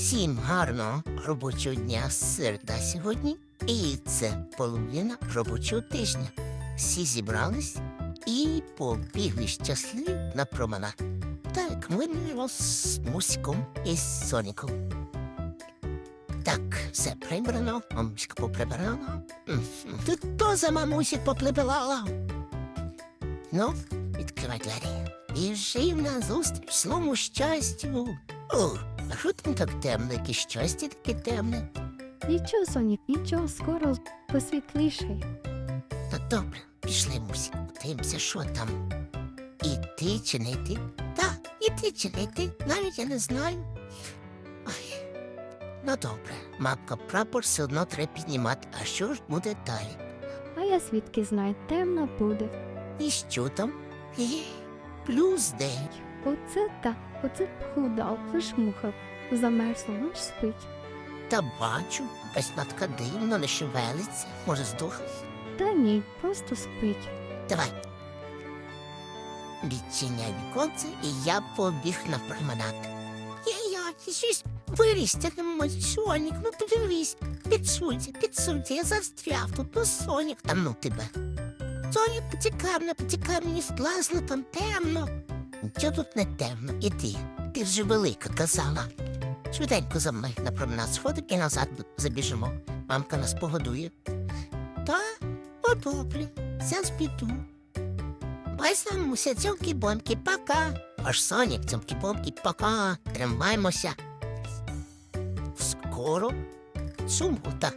Всім гарного робочого дня середа сьогодні. І це половина робочого тижня. Всі зібрались і побігли щасливі на променад. Так, ми з Мусиком і з Соніком. Так, все прибрано, мамочка поприбирала. Мгм. Тут теж мамусик поприбирала. Ну, відкривай двері. Біжив на зустріч своєму щастю. О, а що там так темно? Яке щастя таке темне? Нічого, Сонік, нічого, скоро посвітлішає. Та добре, пішли, Мусик, подивимося, що там. Іти чи не йти? Та, іти чи не йти, навіть я не знаю. Ой. Ну добре, мапка прапор все одно треба піднімати, а що ж буде далі? А я звідки знаю, темно буде. І що там? Е, Плюс день. Оце так, оце похудав, зашмухав. Замерзло, наш спить. Та бачу, якась матка дивно не шевелиться, може здохла. Та ні, просто спить. Давай. Відчиняй віконце, і я побіг на променад. Я, щось виріс, мой сонік, ну подивись, підсунься, підсунься, я застряв тут, ну сонік, та ну тебе. Сонік, потікав, не потікав, мені злазно, там темно. Нічого тут не темно, іди, ти вже велика казала. Швиденько за мною на променад сходимо і назад забіжимо. Мамка нас погодує. Та, добре, зараз піду. Бай самуся, цьомки бомки, пока. Аж Сонік, цьомки бомки, пока. Тримаймося. Скоро субота.